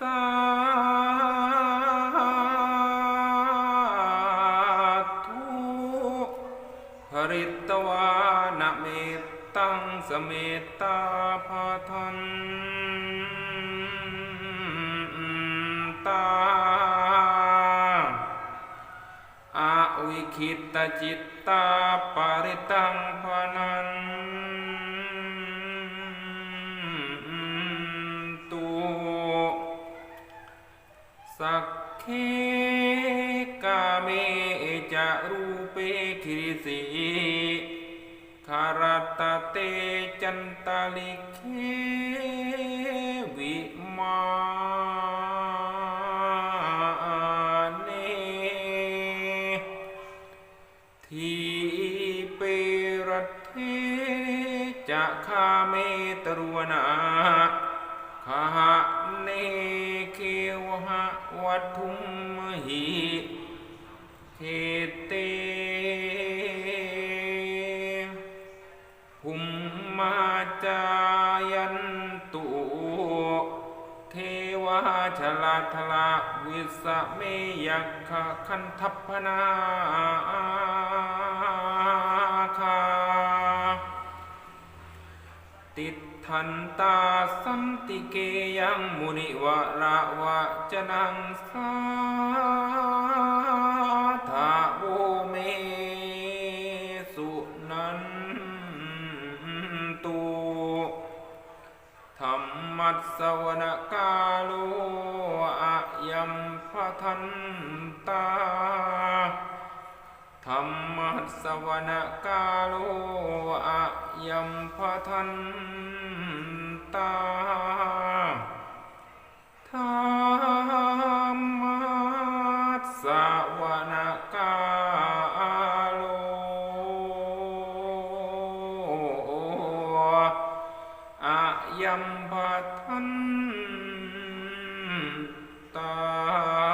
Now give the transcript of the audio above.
สาธุภริตวานะเมตตังสเมตตาภาทันตาอาวิคิตจิตตาปริตังพนัน เคกาเมจะรูเปคิริสีคารตเตจันตาลิเควิมาเนทีเปรตเทจะคาเมตรวนา หะเนเควหะวัตถุมหิเทเตภุมมาจายันตุเทวาชลาทลาวิสเมยักขะคันทัพพนาคาติด ทันตาสันติเกยังมุนิวะระวะจนังสาธาโวเมสุนันตุธรรมัสสวนกาโลอะยัมพทันตาธรรมัสสวนกาโลอะ ยัมพทันตาธรรมัสสวนกาโลอายัมพัทันตา